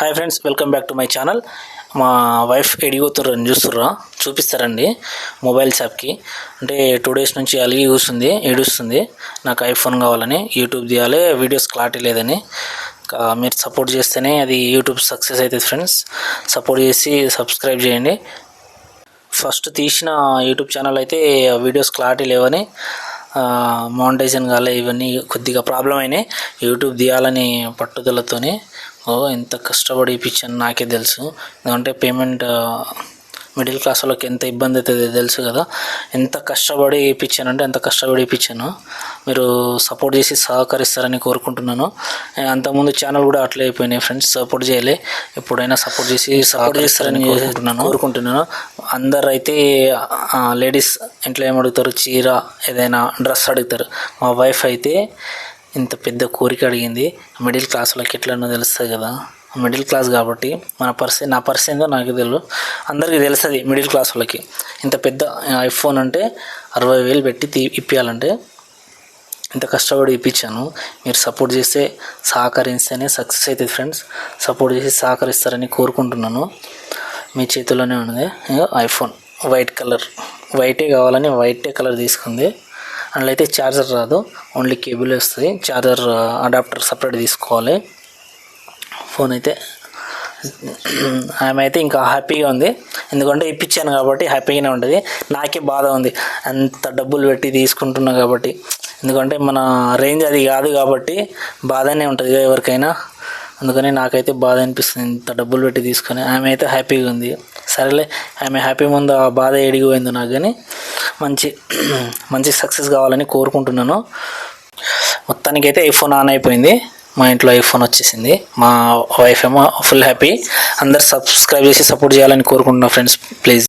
Hi friends welcome back to my channel మా wife అని చూస్తుర్రా. చూపిస్తారండి మొబైల్ షాప్కి అంటే టూ డేస్ నుంచి అలిగి కూస్తుంది ఏడుస్తుంది. నాకు ఐఫోన్ కావాలని యూట్యూబ్ తీయాలి వీడియోస్ క్లారిటీ లేదని. మీరు సపోర్ట్ చేస్తేనే అది యూట్యూబ్ సక్సెస్ అవుతుంది ఫ్రెండ్స్ సపోర్ట్ చేసి సబ్స్క్రైబ్ చేయండి. ఫస్ట్ తీసిన యూట్యూబ్ ఛానల్ అయితే వీడియోస్ క్లారిటీ లేవని మానిటైజన్ కాలే ఇవన్నీ కొద్దిగా ప్రాబ్లం అయినాయి. యూట్యూబ్ తీయాలని పట్టుదలతోనే ఓ ఎంత కష్టపడి ఇప్పించాను నాకే తెలుసు. ఎందుకంటే పేమెంట్ మిడిల్ క్లాస్ వాళ్ళకి ఎంత ఇబ్బంది అవుతుంది తెలుసు కదా. ఎంత కష్టపడి ఇప్పించానంటే ఎంత కష్టపడి ఇప్పించాను. మీరు సపోర్ట్ చేసి సహకరిస్తారని కోరుకుంటున్నాను. అంతకుముందు ఛానల్ కూడా అట్లే అయిపోయినాయి ఫ్రెండ్స్ సపోర్ట్ చేయాలి. ఎప్పుడైనా సపోర్ట్ చేసి సపోర్ట్ చేస్తారని కోరుకుంటున్నాను. అందరైతే అయితే లేడీస్ ఇంట్లో ఏమడుగుతారు చీర ఏదైనా డ్రెస్ అడుగుతారు. మా వైఫ్ అయితే ఇంత పెద్ద కోరిక అడిగింది. మిడిల్ క్లాస్ వాళ్ళకి ఎట్లనో తెలుస్తుంది కదా. మిడిల్ క్లాస్ కాబట్టి మన పరిస్థితి నా పర్స్ ఏందో నాకు తెలియదు అందరికీ తెలుస్తుంది మిడిల్ క్లాస్ వాళ్ళకి. ఇంత పెద్ద ఐఫోన్ అంటే అరవై వేలు పెట్టి తీ ఇప్పించాలంటే ఇంత కష్టపడి ఇప్పించాను. మీరు సపోర్ట్ చేస్తే సహకరిస్తేనే సక్సెస్ అవుతుంది ఫ్రెండ్స్. సపోర్ట్ చేసి సహకరిస్తారని కోరుకుంటున్నాను. మీ చేతిలోనే ఉంది ఐఫోన్ వైట్ కలర్ వైటే కావాలని వైటే కలర్ తీసుకుంది. అందులో అయితే ఛార్జర్ రాదు. ఓన్లీ కేబుల్ వస్తుంది. ఛార్జర్ అడాప్టర్ సపరేట్ తీసుకోవాలి. ఫోన్ అయితే ఆమె అయితే ఇంకా హ్యాపీగా ఉంది. ఎందుకంటే ఇప్పించాను కాబట్టి హ్యాపీగానే ఉంటుంది. నాకే బాధ ఉంది. అంత డబ్బులు పెట్టి తీసుకుంటున్నా కాబట్టి. ఎందుకంటే మన రేంజ్ అది కాదు కాబట్టి బాధనే ఉంటుంది. ఎవరికైనా అందుకని నాకైతే బాధ అనిపిస్తుంది ఇంత డబ్బులు పెట్టి తీసుకొని. ఆమె అయితే హ్యాపీగా ఉంది. సరేలే ఆమె హ్యాపీ ముందు ఆ బాధ ఎడిగిపోయింది నాకు కానీ మంచి మంచి సక్సెస్ కావాలని కోరుకుంటున్నాను. మొత్తానికైతే ఐఫోన్ ఆన్ అయిపోయింది. మా ఇంట్లో ఐఫోన్ వచ్చేసింది. మా వైఫ్ ఏమో ఫుల్ హ్యాపీ. అందరు సబ్స్క్రైబ్ చేసి సపోర్ట్ చేయాలని కోరుకుంటున్నా ఫ్రెండ్స్ ప్లీజ్.